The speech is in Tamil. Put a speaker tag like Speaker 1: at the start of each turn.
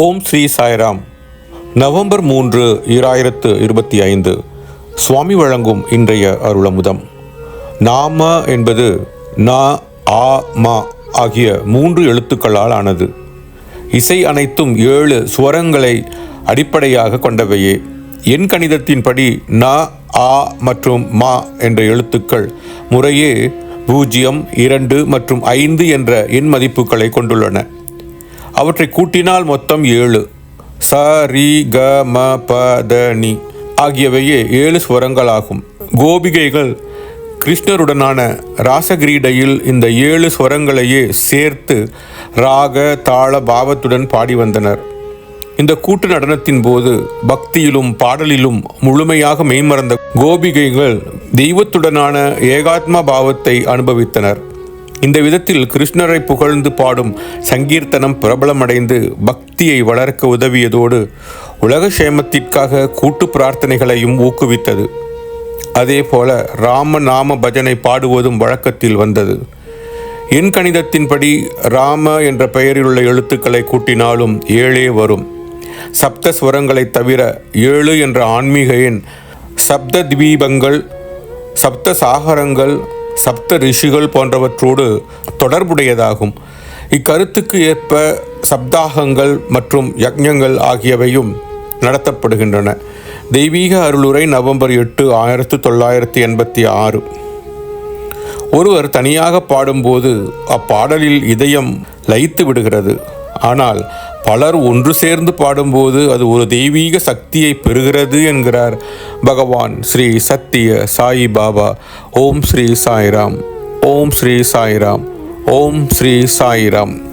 Speaker 1: ஓம் ஸ்ரீ சாய்ராம். நவம்பர் மூன்று ஈராயிரத்து இருபத்தி ஐந்து. சுவாமி வழங்கும் இன்றைய அருளமுதம். நாம என்பது ந ஆ மா ஆகிய மூன்று எழுத்துக்களால் ஆனது. இசை அனைத்தும் ஏழு சுவரங்களை அடிப்படையாக கொண்டவையே. எண் கணிதத்தின்படி ந ஆ மற்றும் மா என்ற எழுத்துக்கள் முறையே பூஜ்ஜியம் இரண்டு மற்றும் ஐந்து என்ற எண் மதிப்புகளை கொண்டுள்ளன. அவற்றை கூட்டினால் மொத்தம் ஏழு. ச ரி க ம ப த நி ஆகியவையே ஏழு ஸ்வரங்களாகும். கோபிகைகள் கிருஷ்ணருடனான ராசகிரீடையில் இந்த ஏழு ஸ்வரங்களையே சேர்த்து ராக தாள பாவத்துடன் பாடி வந்தனர். இந்த கூட்டு நடனத்தின் போது பக்தியிலும் பாடலிலும் முழுமையாக மெய்மறந்த கோபிகைகள் தெய்வத்துடனான ஏகாத்ம பாவத்தை அனுபவித்தனர். இந்த விதத்தில் கிருஷ்ணரை புகழ்ந்து பாடும் சங்கீர்த்தனம் பிரபலமடைந்து பக்தியை வளர்க்க உதவியதோடு உலக சேமத்திற்காக கூட்டு பிரார்த்தனைகளையும் ஊக்குவித்தது. அதே போல ராம நாம பஜனை பாடுவதும் வழக்கத்தில் வந்தது. எண் கணிதத்தின்படி ராம என்ற பெயரிலுள்ள எழுத்துக்களை கூட்டினாலும் ஏழே வரும். சப்த ஸ்வரங்களை தவிர ஏழு என்ற ஆன்மீக எண் சப்த தீபங்கள் சப்த சாகரங்கள் சப்த ரிஷிகள் போன்றவற்றோடு தொடர்புடையதாகும். இக்கருத்துக்கு ஏற்ப சப்தாகங்கள் மற்றும் யக்ஞங்கள் ஆகியவையும் நடத்தப்படுகின்றன. தெய்வீக அருளுரை நவம்பர் எட்டு ஆயிரத்து தொள்ளாயிரத்தி எண்பத்தி ஆறு. ஒருவர் தனியாக பாடும்போது அப்பாடலில் இதயம் லயித்து விடுகிறது. ஆனால் பலர் ஒன்று சேர்ந்து பாடும்போது அது ஒரு தெய்வீக சக்தியை பெறுகிறது என்கிறார் பகவான் ஸ்ரீ சத்திய சாயி பாபா. ஓம் ஸ்ரீ சாய்ராம். ஓம் ஸ்ரீ சாய்ராம். ஓம் ஸ்ரீ சாய்ராம்.